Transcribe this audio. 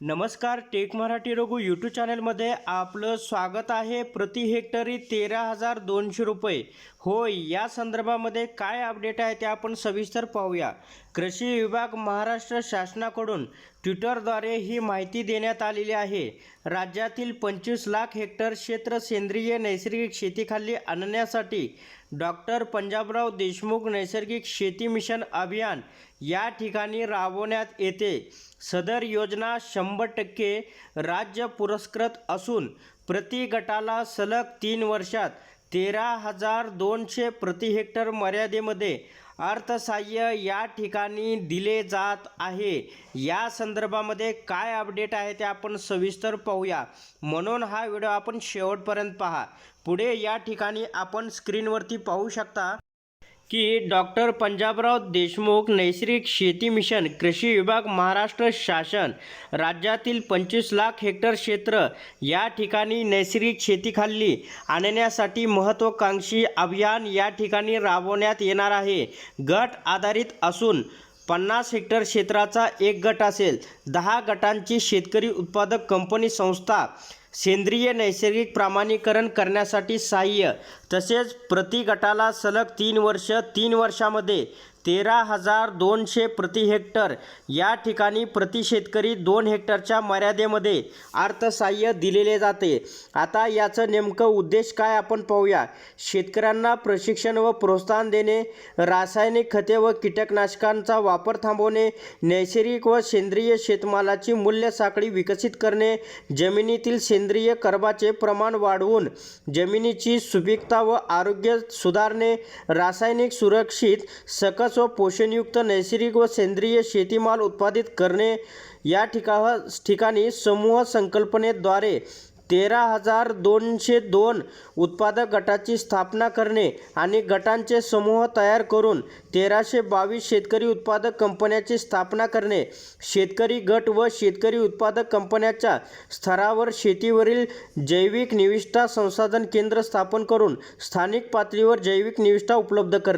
नमस्कार take Marathi Raghu YouTube चॅनलमध्ये आपलं स्वागत आहे. प्रति हेक्टरी तेरा हजार दोनशे रुपये. होय या संदर्भामध्ये काय अपडेट आहे ते आपण सविस्तर पाहूया. कृषी विभाग महाराष्ट्र शासनाकडून ट्विटरद्वारे ही माहिती देण्यात आलेली आहे. राज्यातील पंचवीस लाख हेक्टर क्षेत्र सेंद्रिय नैसर्गिक शेतीखाली आणण्यासाठी डॉक्टर पंजाबराव देशमुख नैसर्गिक शेती मिशन अभियान या ठिकाणी राबवण्यात येते. सदर योजना शंभर टक्के राज्य पुरस्कृत असून प्रति गटाला सलग तीन वर्षात तेरा हजार दोनशे प्रति हेक्टर मर्यादेमध्ये अर्थसहाय्य या ठिकाणी दिले जात आहे. या संदर्भामध्ये काय अपडेट आहे ते आपण सविस्तर पाहूया. म्हणून हा व्हिडिओ आपण शेवटपर्यंत पहा. पुढे या ठिकाणी आपण स्क्रीनवरती पाहू शकता. की डॉक्टर पंजाबराव देशमुख नैसर्गिक शेती मिशन कृषी विभाग महाराष्ट्र शासन राज्यातील पंचवीस लाख हेक्टर क्षेत्र या ठिकाणी नैसर्गिक शेतीखाली आणण्यासाठी महत्त्वाकांक्षी अभियान या ठिकाणी राबवण्यात येणार आहे. गट आधारित असून पन्नास हेक्टर क्षेत्राचा एक गट असेल. दहा गटांची शेतकरी उत्पादक कंपनी संस्था सेंद्रिय नैसर्गिक प्रमाणीकरण करण्यासाठी सहाय्य तसेच प्रति गटाला सलग तीन वर्ष तीन वर्षामध्ये तेरा हजार दोनशे प्रति हेक्टर. या ठिकाणी प्रति शेतकरी दोन हेक्टरच्या मर्यादेमध्ये अर्थसहाय्य दिलेले जाते. आता याचं नेमकं उद्देश काय आपण पाहूया. शेतकऱ्यांना प्रशिक्षण व प्रोत्साहन देणे रासायनिक खते व कीटकनाशकांचा वापर थांबवणे नैसर्गिक व सेंद्रिय शेतमालाची मूल्य साखळी विकसित करणे जमिनीतील सेंद्रिय कर्बाचे प्रमाण वाढवून जमिनीची सुपीकता व आरोग्य सुधारणे रासायनिक सुरक्षित सकस व पोषणयुक्त नैसर्गिक व सेंद्रिय शेतीमाल उत्पादित करणे या ठिका ठिकाणी समूह संकल्पनेद्वारे तेरा हजार दोनशे दोन उत्पादक गटाची स्थापना करणे आणि गटांचे समूह तयार करून तेराशे बावीस शेतकरी उत्पादक कंपन्याची स्थापना करणे. शेतकरी गट व शेतकरी उत्पादक कंपन्याच्या स्तरावर शेतीवरील जैविक निविष्ठा संसाधन केंद्र स्थापन करून स्थानिक पातळीवर जैविक निविष्ठा उपलब्ध करणे